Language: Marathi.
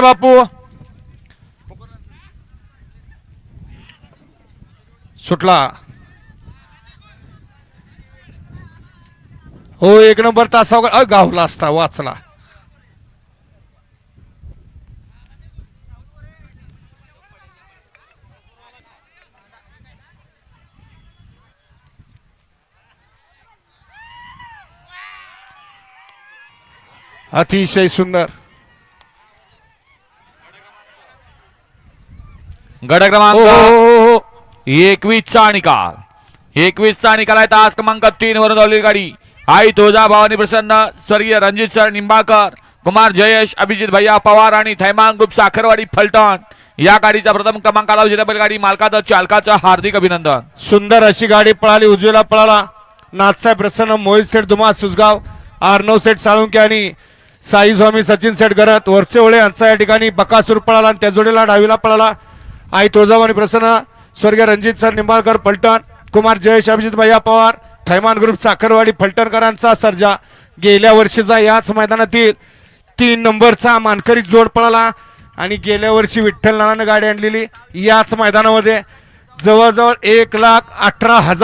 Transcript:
बापू? सुटला. हो एक नंबर तासा गावला असता वाचला. अतिशय सुंदर. गड क्रमांक हो, हो, हो. एकवीसचा निकाल. एकवीसचा निकाल आहे तास क्रमांक तीन वरून धावलेली गाडी. आई तुळजा भवानी प्रसन्न स्वर्गीय रणजित सर निंबाळकर कुमार जयेश अभिजित भैया पवार आणि थैमान ग्रुप साखरवाडी फलटण. या गाडीचा प्रथम क्रमांकाला उजेला गाडी मालकाचं चालकाचं हार्दिक अभिनंदन. सुंदर अशी गाडी पळाली उजवीला पळाला. नाथसाहेब प्रसन्न मोहित सेठ दुमा सुसगाव आर्नव सेठ साळुंके आणि साई स्वामी सचिन सेठ गरत. वरचे ओळे यांचा या ठिकाणी बकासूर पळाला आणि त्या जोडीला डावीला पळाला. आई तुळजाभवानी प्रसन्न स्वर्गीय रणजित सर निंबाळकर फलटण कुमार जयेश अभिजित भैया पवार थैमान ग्रुप साखरवाडी फलटणकरांचा सर्जा. गेल्या वर्षीचा याच मैदानातील तीन नंबरचा मानकरी जोड पळाला आणि गेल्या वर्षी विठ्ठल नानानं गाडी आणलेली याच मैदानामध्ये जवळजवळ एक लाख अठरा हजार